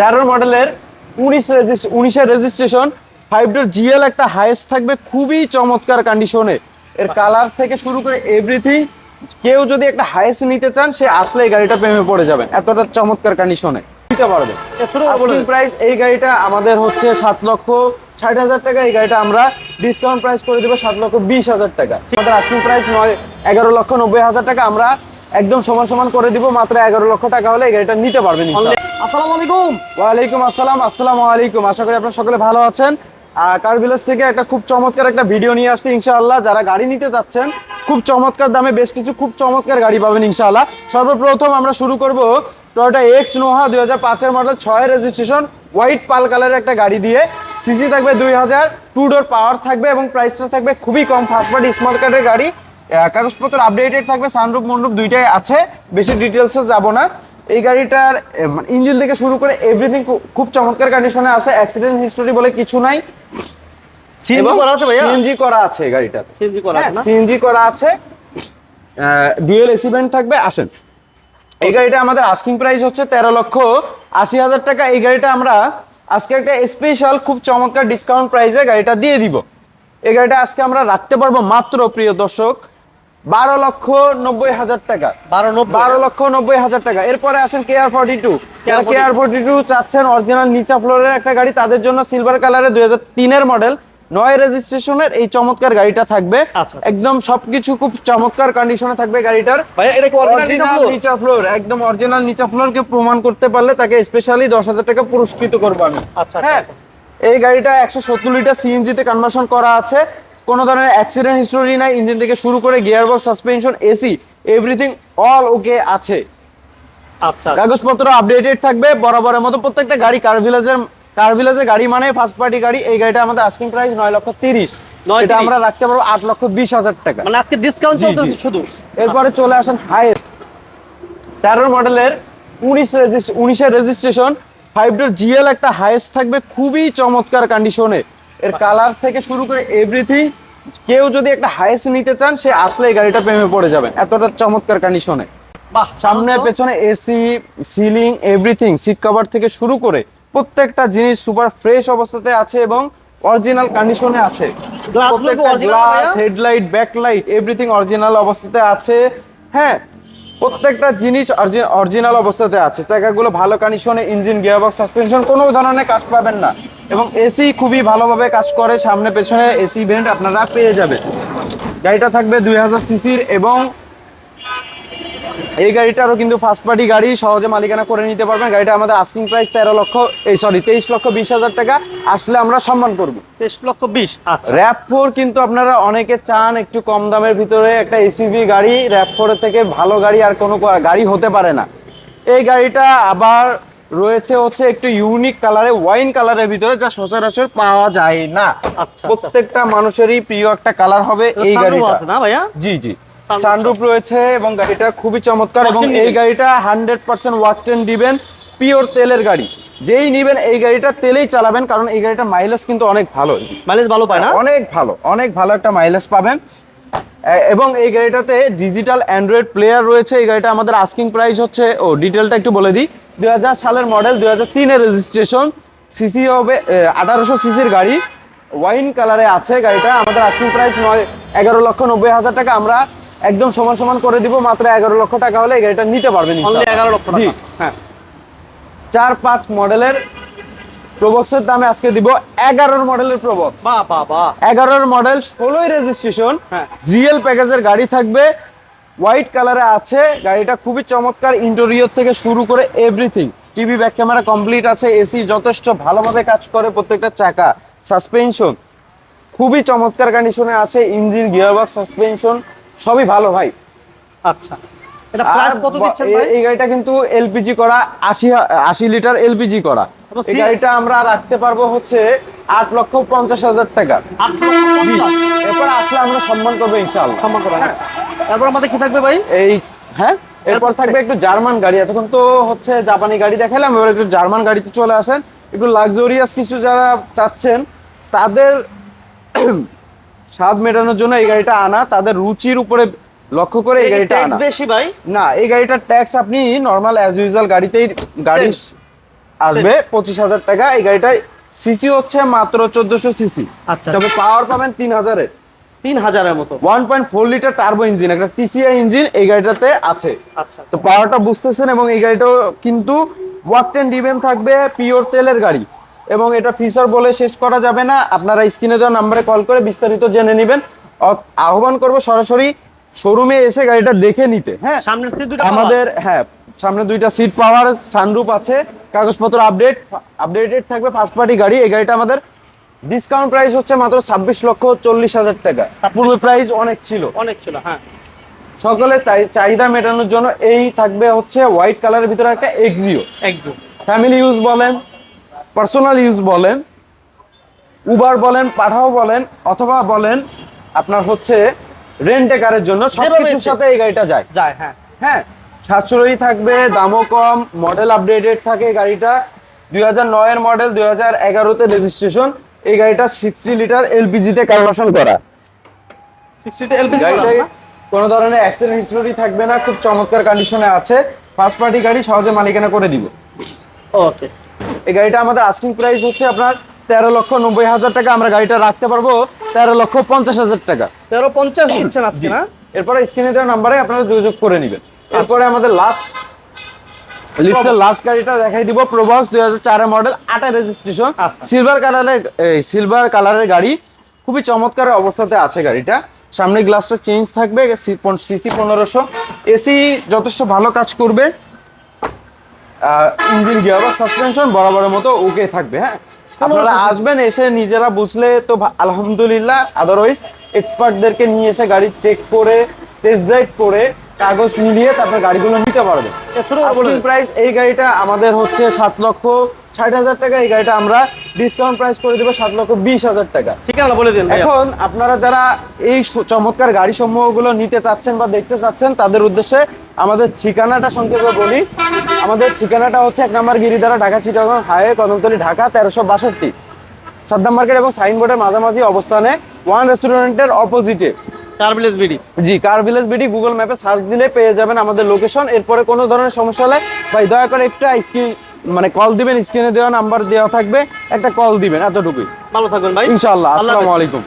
তেরো মডেলের উনিশ উনিশের রেজিস্ট্রেশন ফাইভ ডোর জিএল একটা হাইস্ট থাকবে খুবই চমৎকার কন্ডিশনে এর কালার থেকে শুরু করে এভরিথিং কেউ যদি একটা হাইস্ট নিতে চান সে আসলে এই গাড়িটা প্রেমে পড়ে যাবেন। এতটা চমৎকার কন্ডিশনে নিতে পারবে ছোট করে বলে Asking প্রাইস এই গাড়িটা আমাদের হচ্ছে সাত লক্ষ ষাট হাজার টাকা এই গাড়িটা আমরা ডিসকাউন্ট প্রাইস করে দেবো সাত লক্ষ বিশ হাজার টাকা। আমাদের আস্কিং প্রাইস নয় এগারো লক্ষ নব্বই হাজার টাকা আমরা একদম সমান সমান করে দিব মাত্র এগারো লক্ষ টাকা হলে এই গাড়িটা নিতে পারবেন। আসসালামু আলাইকুম। ওয়ালাইকুম আসসালাম, আসসালামু আলাইকুম। আশা করি সকলে ভালো আছেন। কার থেকে একটা খুব চমৎকার একটা ভিডিও নিয়ে আসছি, ইনশাআল্লাহ। যারা গাড়ি নিতে যাচ্ছেন, খুব চমৎকার দামে বেশ কিছু খুব চমৎকার গাড়ি পাবেন, ইনশাআল্লাহ। সর্বপ্রথম আমরা শুরু করব এক্স নোহা দুই হাজার পাঁচের মডেল ছয় রেজিস্ট্রেশন হোয়াইট পাল কালারের একটা গাড়ি দিয়ে। সিসি থাকবে দুই হাজার টু ডোর পাওয়ার থাকবে এবং প্রাইসটা থাকবে খুবই কম ফার্স্ট পার্টি স্মার্ট কার্ডের গাড়ি। কাগজপত্র আপডেটেড থাকবে সানরুপ মন্ডুপ দুইটাই আছে, বেশি ডিটেলসে যাব না। এই গাড়িটার ইঞ্জিন থেকে শুরু করে এভরিথিং খুব চমৎকার কন্ডিশনে আছে অ্যাক্সিডেন্ট হিস্টোরি বলে কিছু নাই। সিএনজি করা আছে ভাইয়া? সিএনজি করা আছে গাড়িটাতে। সিএনজি করা আছে সিএনজি করা আছে। ডুয়েল এসি ব্যান্ড থাকবে আসেন। এই গাড়িটা আমাদের আস্কিং প্রাইস হচ্ছে তেরো লক্ষ আশি হাজার টাকা। এই গাড়িটা আমরা আজকে একটা স্পেশাল খুব চমৎকার ডিসকাউন্ট প্রাইসে গাড়িটা দিয়ে দিব। এই গাড়িটা আজকে আমরা রাখতে পারব মাত্র প্রিয় দর্শক বারো লক্ষ নব্বই হাজার টাকা। বারো লক্ষ নব্বই হাজার টাকা। এরপরে আসেন K R forty two KR42 K R forty two চাচ্ছেন অরিজিনাল নিচা ফ্লোরের একটা গাড়ি। তাদের জন্য সিলভার কালারের দুই হাজার তিনের মডেল নয় রেজিস্ট্রেশনের এই চমৎকার গাড়িটা থাকবে। আচ্ছা, আচ্ছা। একদম সবকিছু খুব চমৎকার কন্ডিশনে থাকবে গাড়িটার। কি নিচা ফ্লোর একদম অরিজিনাল নিচা ফ্লোরকে প্রমাণ করতে পারলে তাকে স্পেশালি দশ হাজার টাকা পুরস্কৃত করব আমি। আচ্ছা, আচ্ছা, হ্যাঁ? আচ্ছা। এই গাড়িটা একশো সত্তর লিটার সিএনজি তে কনভার্সন করা আছে। কোনো ধরনের অ্যাক্সিডেন্ট হিস্টোরি নাই ইঞ্জিন থেকে শুরু করে gear box suspension AC everything all okay আছে। আচ্ছা। কাগজপত্র আপডেটেড থাকবে বরাবরের মতো প্রত্যেকটা গাড়ি কার ভিলেজের কার ভিলেজের গাড়ি মানে ফার্স্ট পার্টি গাড়ি এই গাড়িটা আমাদের আস্কিং প্রাইস নয় লক্ষ তিরিশ। নয় এটা আমরা রাখতে পারব আট লক্ষ বিশ হাজার টাকা। মানে আজকে ডিসকাউন্ট। চলতেছে শুধু। এরপরে চলে আসেন হাইস্ট তেরো মডেলের উনিশ রেজিস্ট উনিশের রেজিস্ট্রেশন ফাইভ ডোর জিএল একটা হাইস্ট থাকবে খুবই চমৎকার কন্ডিশনে এর কালার থেকে শুরু করে এভরিথিং কেউ যদি একটা হাইস্ট নিতে চান সে আসলে এই গাড়িটা প্রেমে পড়ে যাবেন। এতটা চমৎকার কন্ডিশনে বাহ সামনে পেছনে AC ceiling everything seat cover থেকে শুরু করে প্রত্যেকটা জিনিস সুপার ফ্রেশ অবস্থাতে আছে এবং অরিজিনাল কন্ডিশনে আছে। Glass? Headlight backlight everything original অবস্থাতে আছে। হ্যাঁ প্রত্যেকটা জিনিস অরিজিনাল অবস্থাতে আছে। জায়গাগুলো ভালো কন্ডিশনে ইঞ্জিন গিয়ারবক্স সাসপেনশন কোনো ধরনের কাজ পাবেন না। এবং এসি খুবই ভালোভাবে কাজ করে। সামনে পেছনে এসি ভেন্ট আপনারা পেয়ে যাবেন। গাড়িটা থাকবে দুই হাজার সিসির এবং এই গাড়িটারও কিন্তু ফার্স্ট পার্টি গাড়ি সহজে মালিকানা করে নিতে পারবেন। গাড়িটা আমাদের আস্কিং প্রাইস তেরো লক্ষ এই সরি তেইশ লক্ষ বিশ হাজার টাকা। আসলে আমরা সম্মান করব। তেইশ লক্ষ বিশ আচ্ছা। র্যাপ ফোর কিন্তু আপনারা অনেকে চান একটু কম দামের ভিতরে একটা এসিভি গাড়ি র্যাপ ফোরের থেকে ভালো গাড়ি আর কোনো গাড়ি হতে পারে না। এই গাড়িটা আবার রয়েছে হচ্ছে একটু ইউনিক কালারে ওয়াইন কালারের ভিতরে যা সচরাচর পাওয়া যায় না। আচ্ছা। প্রত্যেকটা মানুষেরই প্রিয় একটা কালার হবে এই গাড়িটা। আছে না ভাইয়া? জি জি। সানরুফ রয়েছে এবং গাড়িটা খুবই চমৎকার এবং এই গাড়িটা হান্ড্রেড পার্সেন্ট ওয়াক টেন দিবেন পিওর তেলের গাড়ি। যেই নিবেন এই গাড়িটা তেলেই চালাবেন কারণ এই গাড়িটা মাইলেজ কিন্তু অনেক ভালো। মাইলেজ ভালো পায় না? অনেক ভালো অনেক ভালো একটা মাইলেজ পাবেন। এবং এই গাড়িটাতে ডিজিটাল অ্যান্ড্রয়েড প্লেয়ার রয়েছে। এই গাড়িটা আমাদের আস্কিং প্রাইস হচ্ছে ও ডিটেলটা একটু বলে দিই। দু হাজার সালের মডেল দু হাজার তিনের রেজিস্ট্রেশন সিসি হবে আঠারোশো সিসির গাড়ি। ওয়াইন কালারে আছে গাড়িটা। আমাদের আস্কিং প্রাইস নয় এগারো লক্ষ নব্বই হাজার টাকা। আমরা একদম সমান সমান করে দিব মাত্র এগারো লক্ষ টাকা হলে এই গাড়িটা নিতে পারবেন এগারো লক্ষ জি। হ্যাঁ। চার পাঁচ মডেলের প্রবক্সের দামে আজকে দিব এগারোর মডেলের প্রবক্স এগারোর মডেল ষোলোই রেজিস্ট্রেশন হ্যাঁ। জিএল প্যাকেজের গাড়ি থাকবে। হোয়াইট কালারে আছে। গাড়িটা খুবই চমৎকার। ইন্টেরিয়র থেকে শুরু করে everything TV back camera complete আছে। এসি যথেষ্ট ভালোভাবে কাজ করে প্রত্যেকটা চাকা। সাসপেনশন খুবই চমৎকার কন্ডিশনে আছে। ইঞ্জিন গিয়ারবক্স সাসপেনশন সবই ভালো ভাই। আচ্ছা। এটা প্রাইস কত দিচ্ছেন এই- ভাই? এই গাড়িটা কিন্তু এলপিজি করা আশি আশি লিটার এলপিজি করা। এই গাড়িটা আমরা রাখতে পারব হচ্ছে আট লক্ষ পঞ্চাশ হাজার টাকা। লক্ষ। এরপর আসলে আমরা সম্মান করব ইনশাআল্লাহ। সম্মান করেন আচ্ছা। তারপর আমাদের কি থাকবে ভাই? এই হ্যাঁ? এরপর থাকবে একটু জার্মান গাড়ি। এতক্ষণ তো হচ্ছে জাপানি গাড়ি দেখালাম এবার একটু জার্মান গাড়িতে চলে আসেন। একটু লাক্সারিয়াস কিছু যারা চাচ্ছেন তাদের স্বাদ মেটানোর জন্য এই গাড়িটা আনা তাদের রুচির উপরে লক্ষ্য করে এই গাড়িটা আনা। বেশি ভাই? না এই গাড়িটার ট্যাক্স আপনি নর্মাল অ্যাজ ইউজুয়াল গাড়িতেই গাড়ি আসবে পঁচিশ হাজার টাকা। এই গাড়িটায় সিসি হচ্ছে মাত্র চোদ্দশো সিসি আচ্ছা। তবে পাওয়ার পাবেন তিন হাজারের। তিন হাজারের মতো। One point four litre turbo engine একটা টিসিআই ইঞ্জিন এই গাড়িটাতে আছে। আচ্ছা। তো পাওয়ারটা বুঝতেছেন এবং এই গাড়িটাও কিন্তু ওয়াকটেন ডিভেন থাকবে পিওর তেলের গাড়ি। এবং এটা ফিচার বলে শেষ করা যাবে না। আপনারা স্ক্রিনে দেওয়া নাম্বারে কল করে বিস্তারিত জেনে নেবেন। আহ্বান করব সরাসরি শোরুমে এসে গাড়িটা দেখে নিতে হ্যাঁ? সামনের সিট দুটো আমাদের হ্যাঁ সামনে দুইটা সিট পাওয়ার সানরুপ আছে কাগজপত্র আপডেট আপডেটেড থাকবে ফার্স্ট পার্টি গাড়ি। এই গাড়িটা আমাদের ডিসকাউন্ট প্রাইস হচ্ছে মাত্র ছাব্বিশ লক্ষ চল্লিশ হাজার টাকা। পূর্বে প্রাইস অনেক ছিল। অনেক ছিল হ্যাঁ। সকলে চাহিদা মেটানোর জন্য এই থাকবে হচ্ছে হোয়াইট কালারের ভিতরে একটা এক্সিও ফ্যামিলি ইউজ বলেন পার্সোনাল ইউজ বলেন উবার বলেন পাঠাও বলেন অথবা বলেন আপনার হচ্ছে রেন্টে কারের জন্য সবকিছুর সাথে এই গাড়িটা যায়। যায় হ্যাঁ। হ্যাঁ সাশ্রয়ী থাকবে দামও কম মডেল আপডেটেড থাকে গাড়িটা। দুই হাজার নয়ের মডেল দুই হাজার এগারোতে রেজিস্ট্রেশন এই গাড়িটা সিক্সটি লিটার এলপিজিতে কনভার্সন করা। সিক্সটি এলপিজি কোনো ধরনের অ্যাক্সিডেন্ট হিস্টোরি থাকবে না খুব চমৎকার কন্ডিশনে আছে। ফার্স্ট পার্টি গাড়ি সহজে মালিকানা করে দিব। ওকে এই গাড়িটা আমাদের আস্কিং প্রাইস হচ্ছে আপনার তেরো লক্ষ নব্বই হাজার টাকা। আমরা গাড়িটা রাখতে পারব তেরো লক্ষ পঞ্চাশ হাজার টাকা। তেরো পঞ্চাশ দিচ্ছেন আজকে না? এরপরে স্ক্রিনে দেওয়া নাম্বারে আপনারা যোগাযোগ করে নেবেন। এরপরে আমাদের লাস্ট লিস্টের লাস্ট গাড়িটা দেখাই দিব। প্রোবক্স দুই হাজার চারের মডেল আটা রেজিস্ট্রেশন আচ্ছা। সিলভার কালারের সিলভার কালারের গাড়ি। খুবই চমৎকার অবস্থাতে আছে গাড়িটা। সামনের গ্লাসটা চেঞ্জ থাকবে সিসি পনেরোশো। এসি যথেষ্ট ভালো কাজ করবে। ইঞ্জিন গিয়ার সাসপেনশন বরাবরের মতো ওকে থাকবে হ্যাঁ? আপনারা আসবেন এসে নিজেরা বুঝলে তো আলহামদুলিল্লাহ আদারওয়াইজ এক্সপার্টদেরকে নিয়ে এসে গাড়ি চেক করে টেস্ট ড্রাইভ করে কাগজ মিলিয়ে তারপর গাড়িগুলো নিতে দিন। প্রাইস এই গাড়িটা আমাদের হচ্ছে সাত লক্ষ ষাট হাজার টাকা এই গাড়িটা আমরা ডিসকাউন্ট প্রাইস করে দেবো সাত লক্ষ বিশ হাজার টাকা। ঠিকানা বলে দিন এখন আপনারা যারা এই চমৎকার গাড়ি সমূহগুলো নিতে চাচ্ছেন বা দেখতে চাচ্ছেন তাদের উদ্দেশ্যে আমাদের ঠিকানাটা সংক্ষেপে বলি। আমাদের ঠিকানাটা হচ্ছে এক নম্বর গিরিধারা ঢাকা চিটাগং হাইওয়ে কদমতলি ঢাকা তেরোশো বাষট্টি। সাদ্দাম মার্কেট এবং সাইনবোর্ডের মাঝামাঝি অবস্থানে ওয়ান রেস্টুরেন্টের অপোজিটে চার ভিলেজ বিডি জি কার ভিলেজ বিডি গুগল ম্যাপে সার্চ দিলে পেয়ে যাবেন আমাদের লোকেশন এরপরে কোনো ধরনের সমস্যা হলে ভাই দয়া করে একটা স্ক্রিন মানে কল দিবেন স্ক্রিনে দেওয়া নাম্বার দেওয়া থাকবে একটা কল দিবেন এতটুকুই। ভালো থাকবেন ভাই। ইনশাআল্লাহ আসসালামু আলাইকুম।